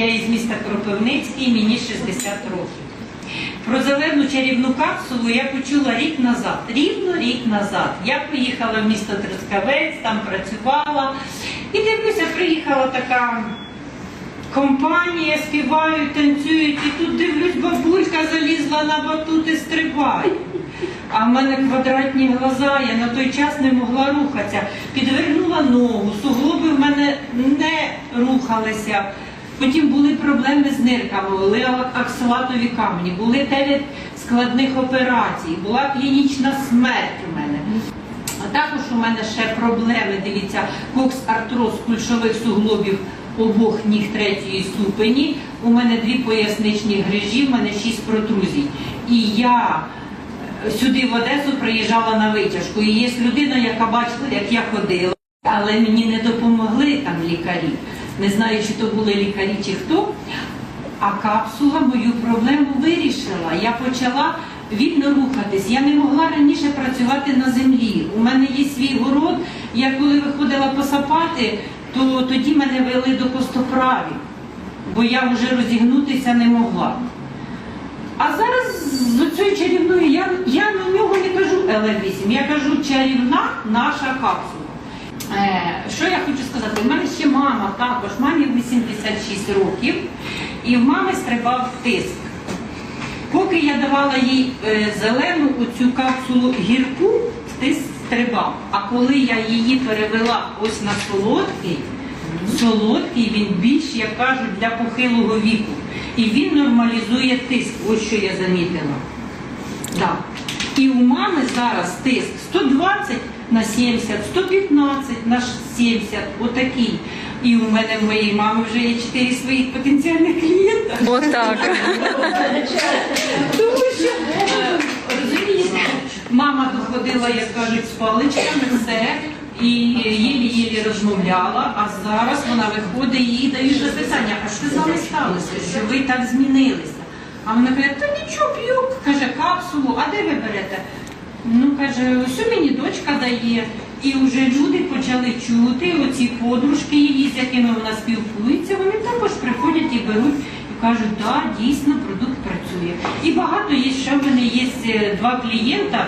Я із міста Кропивницький, мені 60 років. Про зелену чарівну капсулу я почула рік назад, рівно рік назад. Я поїхала в місто Трускавець, там працювала. І дивлюся, приїхала така компанія, співають, танцюють, і тут дивлюсь, бабулька залізла на батут і стрибає. А в мене квадратні глаза, я на той час не могла рухатися. Підвернула ногу, суглоби в мене не рухалися. Потім були проблеми з нирками, були аксалатові камені, були 9 складних операцій, була клінічна смерть у мене. А також у мене ще проблеми, дивіться, кокс-артроз кульшових суглобів обох ніг третьої ступені. У мене дві поясничні грижі, в мене шість протрузій. І я е, сюди в Одесу приїжджала на витяжку. І є людина, яка бачила, як я ходила, але мені не допомогли там лікарі. Не знаю, чи то були лікарі, чи хто. А капсула мою проблему вирішила. Я почала вільно рухатись. Я не могла раніше працювати на землі. У мене є свій город. Я коли виходила посапати, то тоді мене вели до костоправі, бо я вже розігнутися не могла. А зараз з цією чарівною я, я на нього не кажу ЛР8, я кажу чарівна наша капсула. Е, що я хочу сказати? У мене ще мама також, мамі 86 років, і в мами стрибав тиск. Поки я давала їй е, зелену оцю капсулу гірку, тиск стрибав. А коли я її перевела ось на солодкий, солодкий він більш, як кажуть, для похилого віку. І він нормалізує тиск, ось що я замітила. Так. І у мами зараз тиск 120 на 70, 115 на 70, отакий. І у мене в моєї мами вже є 4 своїх потенціальних клієнта. Отак. Тому що розумієте, мама доходила, як кажуть, з паличками, все. І єлі-єлі розмовляла, а зараз вона виходить і їй дають запитання, а що з вами сталося, що ви так змінилися? А вона каже, та нічого п'ю, каже, капсулу, а де ви берете? Ну, каже, ось мені дочка дає. І вже люди почали чути, оці подружки її, з якими вона спілкується, вони також приходять і беруть і кажуть, так, дійсно, продукт працює. І багато є, ще в мене є е, два клієнта,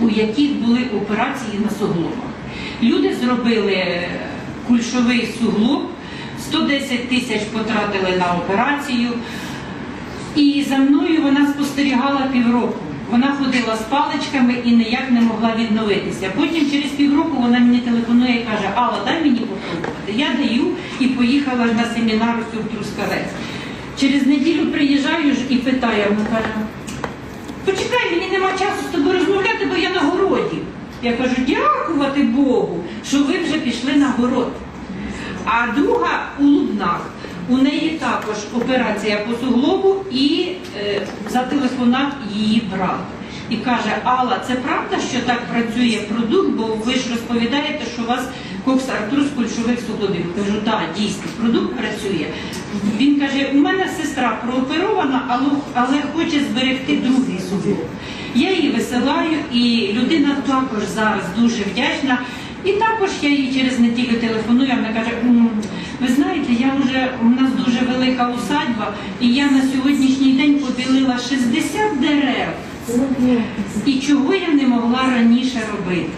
у яких були операції на суглобах. Люди зробили кульшовий суглоб, 110 тисяч потратили на операцію. І за мною вона спостерігала півроку. Вона ходила з паличками і ніяк не могла відновитися. Потім через півроку вона мені телефонує і каже, Алла, дай мені попробувати. Я даю і поїхала на семінар цю в Трускавець. Через неділю приїжджаю і питаю, вона каже, почекай, мені нема часу з тобою розмовляти, бо я на городі. Я кажу, дякувати Богу, що ви вже пішли на город. А друга у Лубнах. У неї також операція по суглобу і е, зателефонував її брат. І каже, Алла, це правда, що так працює продукт, бо ви ж розповідаєте, що у вас кокс-артруз кульшових суглобів. Кажу, так, дійсно, продукт працює. Він каже, у мене сестра прооперована, але, але хоче зберегти другий суглоб. Я її висилаю, і людина також зараз дуже вдячна. І також я їй через неділю телефоную, а вона каже, «М, ви знаєте, я вже у нас дуже велика усадьба, і я на сьогоднішній день побілила 60 дерев. І чого я не могла раніше робити?